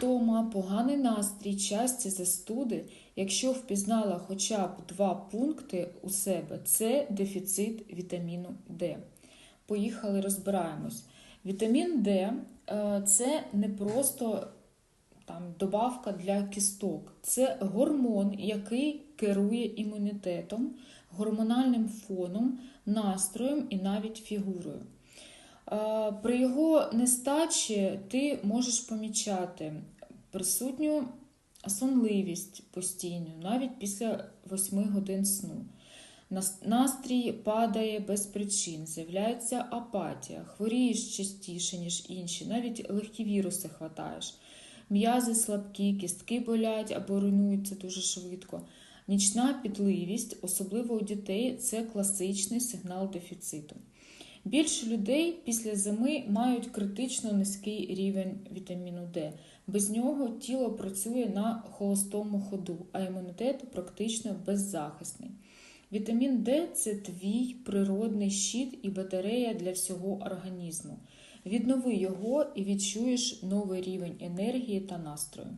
втома, поганий настрій, часті застуди, якщо впізнала хоча б два пункти у себе, це дефіцит вітаміну Д. Поїхали, розбираємось. Вітамін Д е, це не просто там, добавка для кісток, це гормон, який керує імунітетом, гормональним фоном, настроєм і навіть фігурою. При його нестачі ти можеш помічати присутню сонливість постійну, навіть після 8 годин сну. Настрій падає без причин, з'являється апатія, хворієш частіше, ніж інші, навіть легкі віруси хватаєш. М'язи слабкі, кістки болять або руйнуються дуже швидко. Нічна підливість, особливо у дітей, це класичний сигнал дефіциту. Більше людей після зими мають критично низький рівень вітаміну Д. Без нього тіло працює на холостому ходу, а імунітет практично беззахисний. Вітамін Д це твій природний щит і батарея для всього організму. Віднови його і відчуєш новий рівень енергії та настрою.